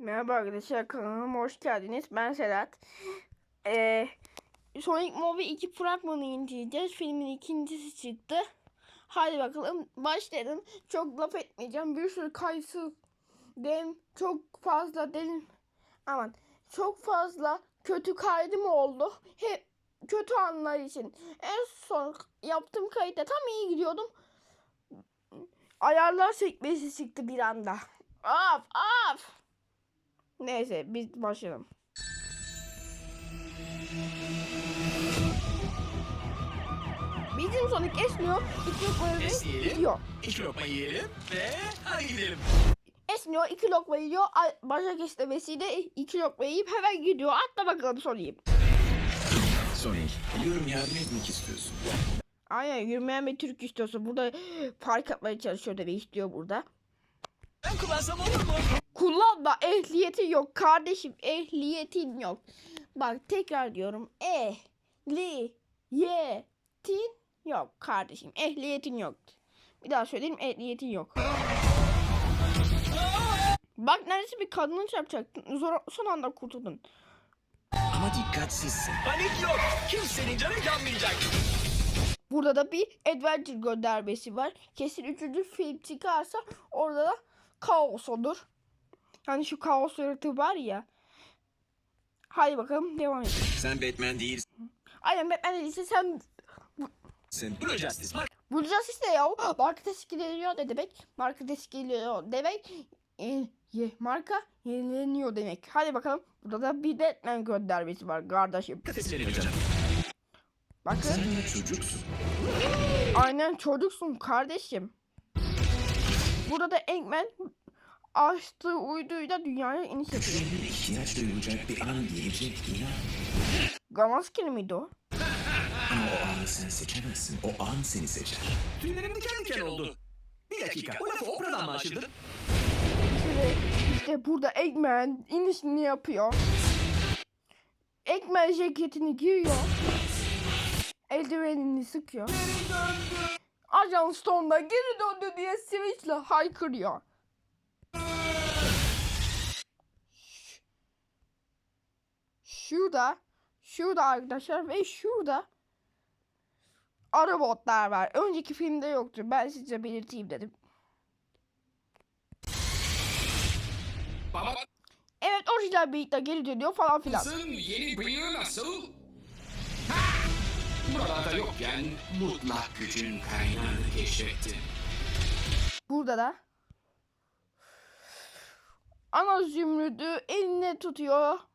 Merhaba arkadaşlar kanalıma hoş geldiniz. Ben Sedat. Ee, Sonic Movie 2 fragmanı inceleyeceğiz. Filmin ikincisi çıktı. Hadi bakalım başlayalım. Çok laf etmeyeceğim. Bir sürü kayıtsız dem çok fazla dedim. Aman çok fazla kötü kaydım oldu. Hep kötü anlar için. En son yaptığım kayıtta tam iyi gidiyordum. Ayarlar sekmesi çıktı bir anda. Af af. Neyse biz başlayalım. Bizim Sonic esniyor, iki Esneyelim. yiyor. İki lokma yiyelim ve hadi gidelim. Esniyor, iki lokma yiyor. Bacak esnemesiyle iki lokma yiyip hemen gidiyor. Atla bakalım Sonic'im. Sonic, biliyorum yardım etmek istiyorsun. Aynen yürümeyen bir Türk istiyorsa burada park yapmaya çalışıyor demek istiyor burada. Ben kullansam olur mu? Kullanma ehliyeti yok kardeşim ehliyetin yok. Bak tekrar diyorum ehliyetin yok kardeşim ehliyetin yok. Bir daha söyleyeyim ehliyetin yok. Bak neredeyse bir kadını çarpacaktın. Zor, son anda kurtuldun. Ama dikkatsizsin. Panik yok. Kimsenin canı yanmayacak. Burada da bir adventure göndermesi var. Kesin üçüncü film çıkarsa orada da kaos olur. Yani şu kaos yaratığı var ya. Hadi bakalım devam edelim. Sen Batman değilsin. Aynen Batman dediyse sen Blue Justice. Bak. bulacağız işte ya. Marka geliyor ne demek? Marka geliyor demek. E, ye, marka yenileniyor demek. Hadi bakalım. Burada da bir Batman göndermesi var kardeşim. Bakın. Sen de çocuksun. Aynen çocuksun kardeşim. Burada da Eggman açtığı uyduyla dünyaya iniş yapıyor. Güçlerine ihtiyaç duyulacak bir an gelecek inan. Gamaskeli miydi o? Ama o anı sen seçemezsin. O an seni seçer. Tüylerim diken diken oldu. Bir dakika. O lafı operadan mı açıldın? İşte, işte burada Eggman inişini yapıyor. Eggman ceketini giyiyor. Eldivenini sıkıyor. Ajan Stone'da geri döndü diye Switch'le haykırıyor. Şurada, şurada arkadaşlar ve şurada Arabotlar var. Önceki filmde yoktu. Ben size belirteyim dedim. Baba Evet orijinal birlikte geri dönüyor falan filan. nasıl? Yeni bıyığı nasıl? Ha! Buralarda yokken mutlak gücün kaynağını keşfettim. Burada da ana zümrüdü eline tutuyor.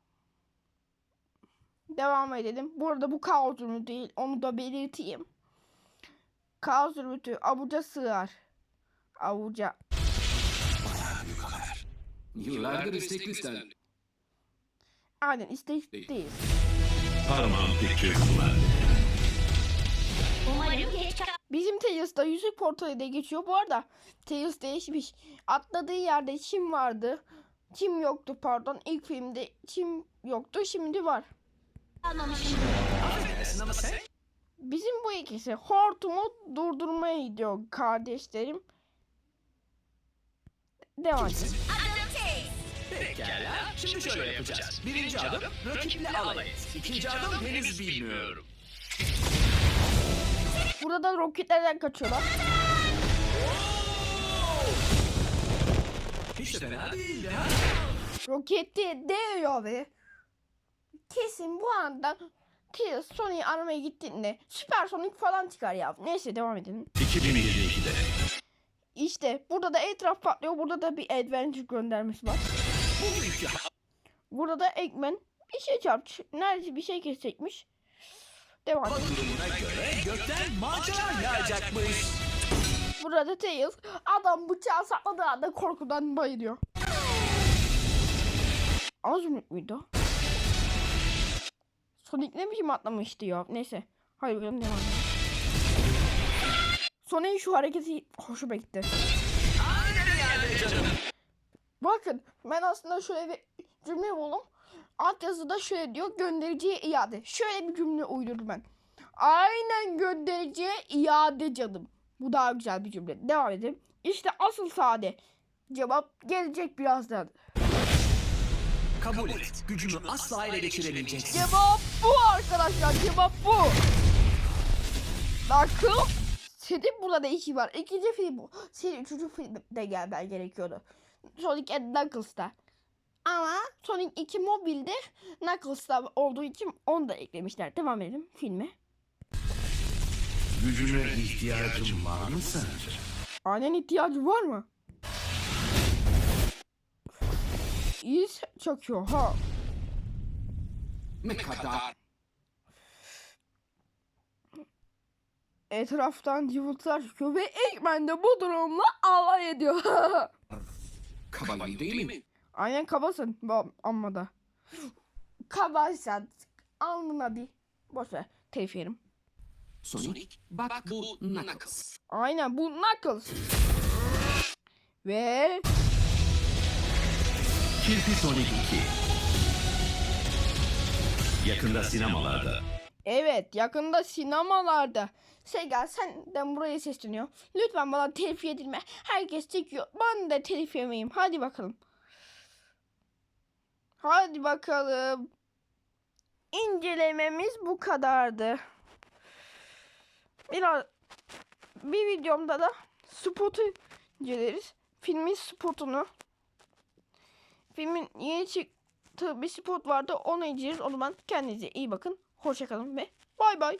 Devam edelim. Burada bu kaos zümrüdü değil. Onu da belirteyim. Kaos zümrüdü avuca sığar. Avuca. Yıllardır isteklisin. Aynen istekliyiz. Paramount Pictures kullandı. Umarım geç Bizim Tails'da yüzük portalı diye geçiyor. Bu arada Tails değişmiş. Atladığı yerde çim vardı. Çim yoktu pardon. İlk filmde çim yoktu. Şimdi var. Bizim bu ikisi hortumu durdurmaya gidiyor kardeşlerim. Devam edelim. Pekala. Şimdi şöyle yapacağız. Birinci adım rakiple alay et. İkinci adım henüz bilmiyorum. Burada da roketlerden kaçıyorlar. Hiç de fena değildi ha. Roketi değiyor ve kesin bu anda Tails Sonic'i aramaya gittiğinde Süper Sonic falan çıkar ya. Neyse devam edelim. 2022'de İşte burada da etraf patlıyor. Burada da bir adventure göndermesi var. Burada da Eggman bir şey çarpmış. Neredeyse bir şey kesecekmiş. Devam durumuna göre gökten macera yağacakmış. Burada Tails adam bıçağı sakladığı anda korkudan bayılıyor. Az zümrüt müydü o? Sonic ne biçim atlamıştı ya. Neyse. Hadi bakalım devam edelim. Sonic'in şu hareketi hoşuma gitti. Bakın ben aslında şöyle bir cümle buldum. Alt yazıda şöyle diyor göndericiye iade. Şöyle bir cümle uydurdum ben. Aynen göndericiye iade canım. Bu daha güzel bir cümle. Devam edelim. İşte asıl sade. Cevap gelecek birazdan. Kabul et. Gücümü asla ele geçiremeyeceksin. Cevap bu arkadaşlar. Cevap bu. Bakın. Senin burada ne işi var? İkinci film bu. Senin üçüncü filmde gelmen gerekiyordu. Sonic and Knuckles'ta. Ama Sonic 2 mobilde Knuckles'ta olduğu için onu da eklemişler. Devam edelim filme. Gücüne ihtiyacım var mı sence? Annen ihtiyacı var mı? İyi çakıyor ha. Ne kadar Etraftan cıvıltılar çıkıyor ve Eggman de bu durumla alay ediyor. kabalayı değil mi? Aynen kabasın amma da. Kabaysan alnına bir boş ver telif yerim. Sonic, bak bu Knuckles. Aynen bu Knuckles. Ve Kirpi Sonic 2 Yakında sinemalarda. evet yakında sinemalarda. Sega senden buraya sesleniyor. Lütfen bana telif edilme. Herkes çekiyor. Ben de telif yemeyeyim. Hadi bakalım. Hadi bakalım. İncelememiz bu kadardı. Biraz bir videomda da spotu inceleriz. Filmin spotunu. Filmin yeni çıktığı bir spot vardı. Onu inceleriz. O zaman kendinize iyi bakın. Hoşçakalın ve bay bay.